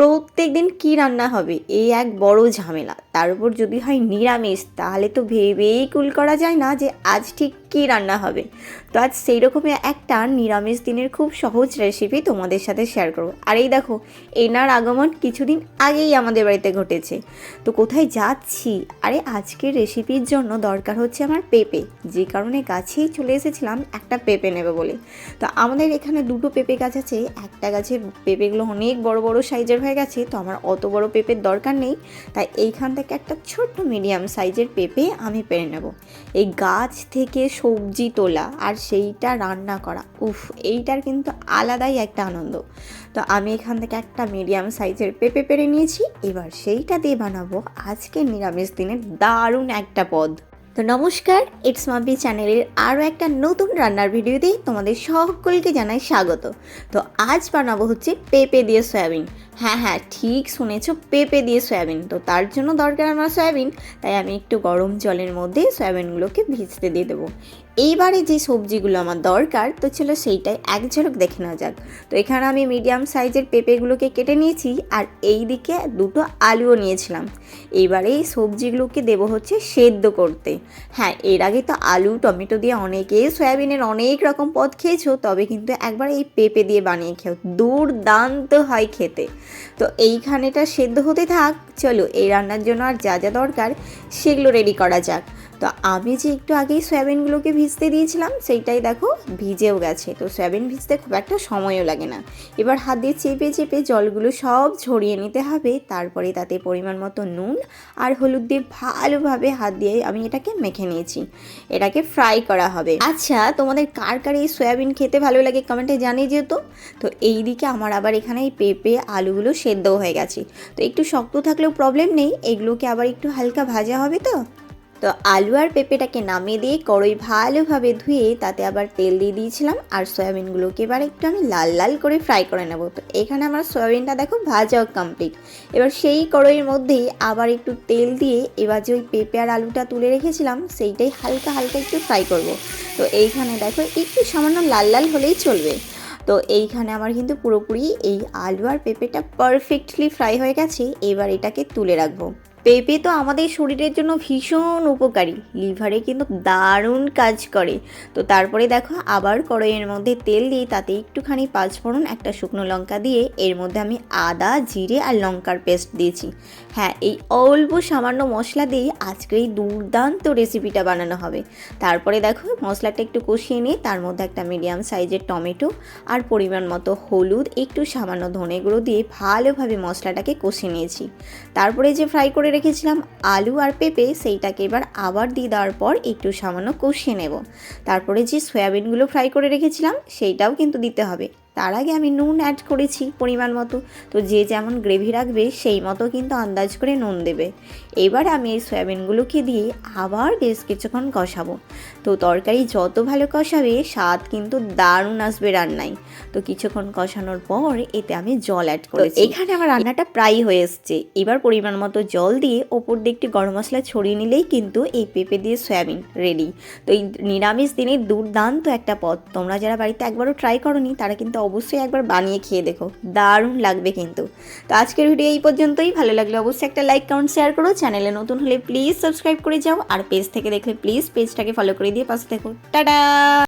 প্রত্যেক দিন কী রান্না হবে? এই এক বড় ঝামেলা। তার উপর যদি হয় নিরামিষ, তাহলে তো ভেবেই কুল করা যায় না যে আজ ঠিক কী রান্না হবে। তো আজ সেই রকমই একটা নিরামিষ দিনের খুব সহজ রেসিপি তোমাদের সাথে শেয়ার করব। আর এই দেখো, এনার আগমন কিছুদিন আগেই আমাদের বাড়িতে ঘটেছে। তো কোথায় যাচ্ছি? আরে আজকের রেসিপির জন্য দরকার হচ্ছে আমার পেঁপে। যে কারণে গাছেই চলে এসেছিলাম একটা পেঁপে নেবে বলে। তো আমাদের এখানে দুটো পেঁপে গাছ আছে। একটা গাছের পেঁপেগুলো অনেক বড় বড় সাইজের হয়ে গেছে, তো আমার অত বড় পেঁপের দরকার নেই। তাই এইখান থেকে একটা ছোট্ট মিডিয়াম সাইজের পেঁপে আমি পেরে নেব। এই গাছ থেকে সবজি তোলা আর সেইটা রান্না করা, উফ, এইটার কিন্তু আলাদাই একটা আনন্দ। তো আমি এখান থেকে একটা মিডিয়াম সাইজের পেঁপে পেরে নিয়েছি, এবার সেইটা দিয়ে বানাবো আজকের নিরামিষ দিনের দারুণ একটা পদ। তো নমস্কার ইটস মাম্পি চ্যানেলের আরও একটা নতুন রান্নার ভিডিওতেই তোমাদের সকলকে জানাই স্বাগত। তো আজ বানাবো হচ্ছে পেঁপে দিয়ে সয়াবিন। হ্যাঁ হ্যাঁ ঠিক শুনেছো, পেঁপে দিয়ে সয়াবিন। তো তার জন্য দরকার আমার সয়াবিন, তাই আমি একটু গরম জলের মধ্যে সয়াবিনগুলোকে ভিজতে দিয়ে দেবো। এইবারে যে সবজিগুলো আমার দরকার, তো চলো সেইটাই এক ঝলক দেখে নেওয়া যাক। তো এখানে আমি মিডিয়াম সাইজের পেঁপেগুলোকে কেটে নিয়েছি, আর এই দিকে দুটো আলুও নিয়েছিলাম। এবারে এই সবজিগুলোকে দেবো হচ্ছে সেদ্ধ করতে। হ্যাঁ এর আগে তো আলু, টমেটো দিয়ে অনেকে সয়াবিনের অনেক রকম পদ খেয়েছো, তবে কিন্তু একবার এই পেঁপে দিয়ে বানিয়ে খেও। দুর্দান্ত হয় খেতে। তো এইখানেটা সেদ্ধ হতে থাক, চলো এই রান্নার জন্য আর যা যা দরকার সেগুলো রেডি করা যাক। তো আমি যে একটু আগেই সয়াবিনগুলোকে ভিজতে দিয়েছিলাম, সেইটাই দেখো ভিজেও গেছে। তো সয়াবিন ভিজতে খুব একটা সময়ও লাগে না। এবার হাত দিয়ে চেপে চেপে জলগুলো সব ঝরিয়ে নিতে হবে, তারপরে তাতে পরিমাণ মতো নুন আর হলুদ দিয়ে ভালোভাবে হাত দিয়ে আমি এটাকে মেখে নিয়েছি। এটাকে ফ্রাই করা হবে। আচ্ছা তোমাদের কার কার এই সয়াবিন খেতে ভালো লাগে কমেন্টে জানিয়ে যেত তো। এই দিকে আমার আবার এখানে এই পেঁপে, আলুগুলো সেদ্ধও হয়ে গেছে। তো একটু শক্ত থাকলেও প্রবলেম নেই, এগুলোকে আবার একটু হালকা ভাজা হবে তো? তো আলু আর পেঁপেটাকে নামিয়ে দিয়ে কড়ই ভালোভাবে ধুয়ে তাতে আবার তেল দিয়ে দিয়েছিলাম আর সয়াবিনগুলোকে এবার একটু আমি লাল লাল করে ফ্রাই করে নেব। তো এখানে আমার সয়াবিনটা দেখো ভাজাও কমপ্লিট এবার সেই কড়াইয়ের মধ্যেই আবার একটু তেল দিয়ে এবার যে ওই পেঁপে আর আলুটা তুলে রেখেছিলাম, সেইটাই হালকা হালকা একটু ফ্রাই করব। তো এইখানে দেখো একটু সামান্য লাল লাল হলেই চলবে। তো এইখানে আমার কিন্তু পুরোপুরি এই আলু আর পেঁপেটা পারফেক্টলি ফ্রাই হয়ে গেছে, এবার এটাকে তুলে রাখব। পেঁপে তো আমাদের শরীরের জন্য ভীষণ উপকারী। লিভারে কিন্তু দারুণ কাজ করে। তো তারপরে দেখো, আবার কড়াইয়ের মধ্যে তেল দিয়ে তাতে একটুখানি পাঁচফোড়ন একটা শুকনো লঙ্কা দিয়ে এর মধ্যে আমি আদা, জিরে আর লঙ্কার পেস্ট দিয়েছি। হ্যাঁ এই অল্প সামান্য মশলা দিয়ে আজকে এই দুর্দান্ত রেসিপিটা বানানো হবে। তারপরে দেখো, মশলাটা একটু কষিয়ে নিয়ে তার মধ্যে একটা মিডিয়াম সাইজের টমেটো আর পরিমাণ মতো হলুদ, একটু সামান্য ধনে গুঁড়ো দিয়ে ভালোভাবে মশলাটাকে কষিয়ে নিয়েছি। তারপরে যে ফ্রাই করে রেখেছিলাম আলু আর পেঁপে, সেইটাকে এবার আবার দিয়ে দেওয়ার পর একটু সামান্য কষিয়ে নেব। তারপরে যে সয়াবিনগুলো ফ্রাই করে রেখেছিলাম, সেইটাও কিন্তু দিতে হবে। তার আগে আমি নুন অ্যাড করেছি পরিমাণ মতো। তো যে যেমন গ্রেভি রাখবে সেই মতো কিন্তু আন্দাজ করে নুন দেবে। এবার আমি এই সয়াবিনগুলোকে দিয়ে আবার বেশ কিছুক্ষণ কষাবো। তো তরকারি যত ভালো কষাবে স্বাদ কিন্তু দারুণ আসবে রান্নায়। তো কিছুক্ষণ কষানোর পর এতে আমি জল অ্যাড করেছি। এখানে আমার রান্নাটা প্রায় হয়ে এসছে। এবার পরিমাণ মতো জল দিয়ে ওপর দিয়ে একটু গরম মশলা ছড়িয়ে নিলেই কিন্তু এই পেঁপে দিয়ে সয়াবিন রেডি তো এই নিরামিষ দিনে দুর্দান্ত একটা পদ। তোমরা যারা বাড়িতে একবারও ট্রাই করনি তারা কিন্তু অবশ্যই একবার বানিয়ে খেয়ে দেখো। দারুণ লাগবে কিন্তু। তো আজকের ভিডিও এই পর্যন্তই। ভালো লাগলে অবশ্যই একটা লাইক কমেন্ট শেয়ার করো। চ্যানেলে নতুন হলে প্লিজ সাবস্ক্রাইব করে যাও। আর পেজ থেকে দেখলে প্লিজ পেজটাকে ফলো করে দিয়ে পাশে দেখো টাটা